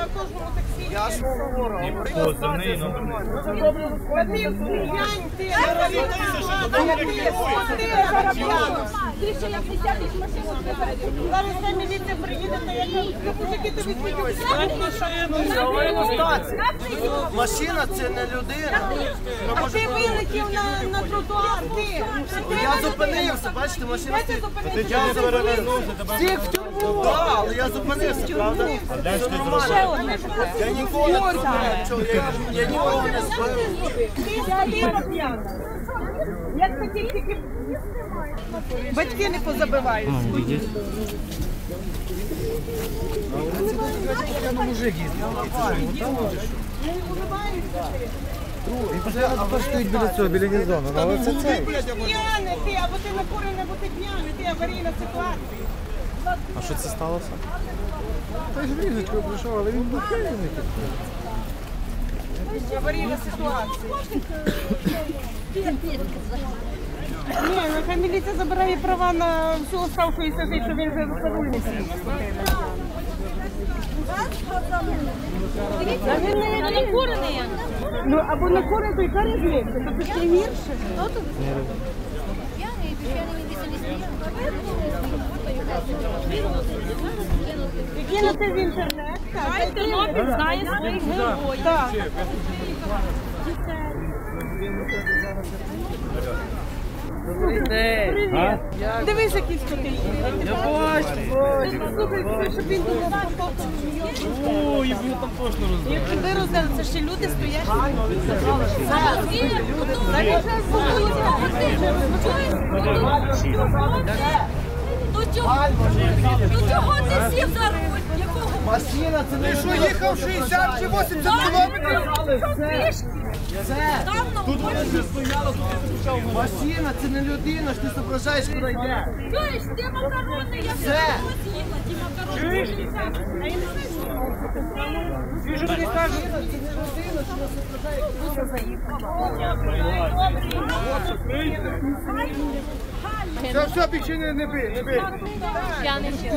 на кожному таксі. Я ж говорю, неї номер? Та ти глянь, ти, а ти, ти, Араб'яна. Зараз ця міліція приїде, то я кажу, Машина це не людина. А ти вилетів на, на тротуар, ти. Я зупинився, бачите, машина стоїть. Я зупинився. Всіх в тюрму. Так, але я зупинився, правда? Все нормально. Я ніколи не зупиняю. Я, я ніколи не збив. Ти діва п'яна. Як такі тільки батьки не позабивають. Хто стоїть біля цього, біля? Але це цей. П'яний ти, або ти накурений, або ти п'яний, ти аварійна ситуація. А що це сталося? Та ж різочкою прийшов, але він бухий не Аварійна ситуація. Ні, нехай міліція забирає права на всю оставшуюся життя, що він вже за руль не сів. Та він не Накурений. Ну, або на кури, то й різниця, то це гірше. П'яний, п'яний десь І кинути в інтернет. так. Тернопіль знає своїх героїв. Так. Привіт. Дивись, який скотий. Я бачу. Слухай, щоб він тут. О, і ви там точно роздали. Якщо ви роздали, це ще люди стоять. До чого? Ти сів за руль? Якого? Машина це не Що їхав 60 чи 80 кілометрів? Там на вулиці. Машина це не людина, ж ти зображаєш, куди йде. Чуєш, ти макарони, я Це. з'їла, ті макарони. Все, все, більше не, не бий, не бий. Ще.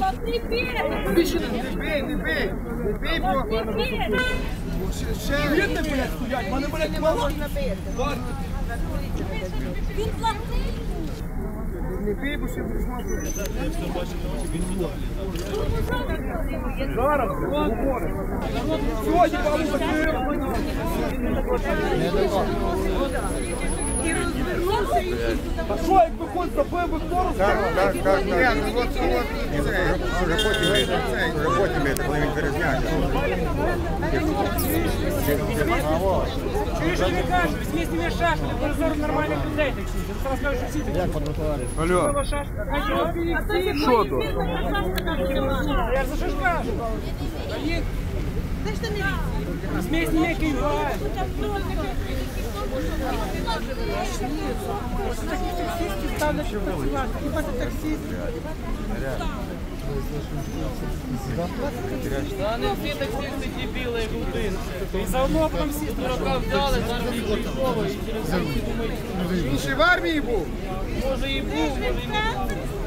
Та ти Більше не бий, не бий. Не бий, бо ще... Він не бий, стоять, мене, блядь, мало. Він платний. Не бий, бо ще будеш мати. Сьогодні, бабу, А що, якби хоч забив, би хто розказав? Так, так, так. Ні, Вже потім вийде, вже потім вийде, коли він перезняє. Чуєш, що не кажеш? Візьми з ними шашки, прозор нормальних людей таксі. Ти зараз скажеш, що всі такі. Алло, Що тут? Я за що ж кажу? Це ж ти не Візьми з ними Кайфає. ставлять працювати. Хіба ти таксист? Та всі таксисти дебіли, як один. І заодно потім всі Дурака взяли, зараз він військово, і через всі думають, він ще в армії був. може і був, може і не був.